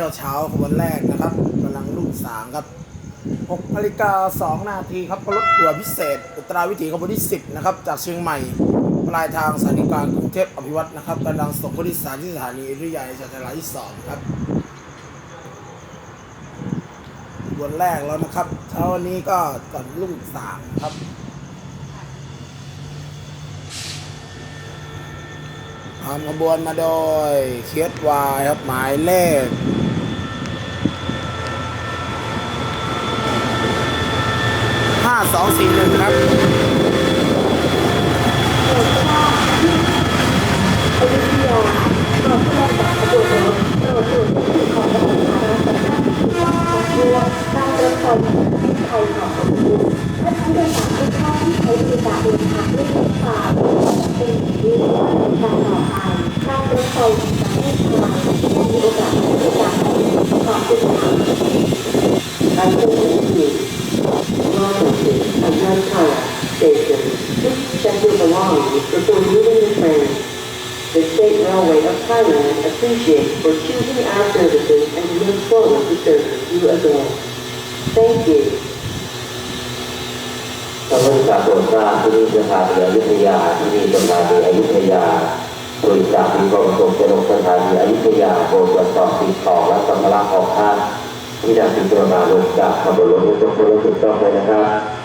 ที่ยวเช้าขบวนแรกนะครับกำลังรุ่งสางครับ6นาฬิกา2นาทีครับรถด่วนพิเศษ อุตราวิถีขบวนที่ 10 นะครับ จากเชียงใหม่ ปลายทางสถานีกลางกรุงเทพอภิวัตรนะครับกำลังส่งผู้โดยสารที่สถานีอยุธยาในสถานีที่ 2 ครับขบวนแรกแล้วนะครับ เช้าวันนี้ก็ก่อนรุ่งสางครับทำขบวนมาโดยเคียดวายครับหมายเลข ห้าสองสี่หนึ่งครับ อยุธยาเราก็ได้จัดขบวนรถโปรดดูที่ของระบบสาธารณสุขของทั่วนั่งรถไฟที่ไทยของคุณท่านผู้โดยสารทุกท่านที่ใช้บริการเดินทางด้วยรถไฟเป็นที่การต่อไปนั่งรถไฟจากประเทศไทยและมีโอกาสได้บริการขอบคุณค่ะ Attention, Anantara Station. Please check your belongings before leaving the train. The State Railway of Thailand appreciates for choosing our services and looks forward to serving you again. Thank you. ท่านผู้ชมโปรดทราที่นี่สถานีอยุธยาที่นี่สถานีอยุธยาบริษัทมีกรมส่งเสริมสถานีอยุธยาโปรดตรวจสอบสิ่งขอและสัมภาระของท่านที่นำพิจารณาลงจากขบวนรถยนต์ทุกคนถูกต้องเลยนะครับ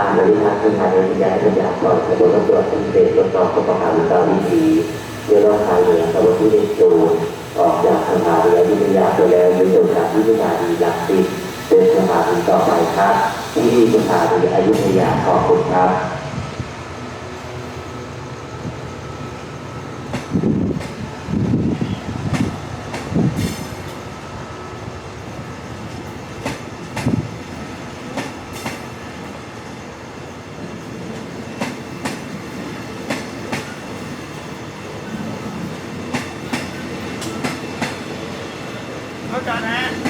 าบริหาบบริษัทสถานียาขยะก่อนขบวนรถตรวจพิเศษทดสอบคุณภาพวิชาวิถีเรื่อรอบทางเหนือขบวนที่เป็นตัวออกจากสถานีอยุธยาไปแล้วมีโอกาสที่สถาดีหลักสิบเป็นสถานีต่อไปครับ ที่นี่สถานีอยุธยาขอบคุณครับ เข้าใจนะ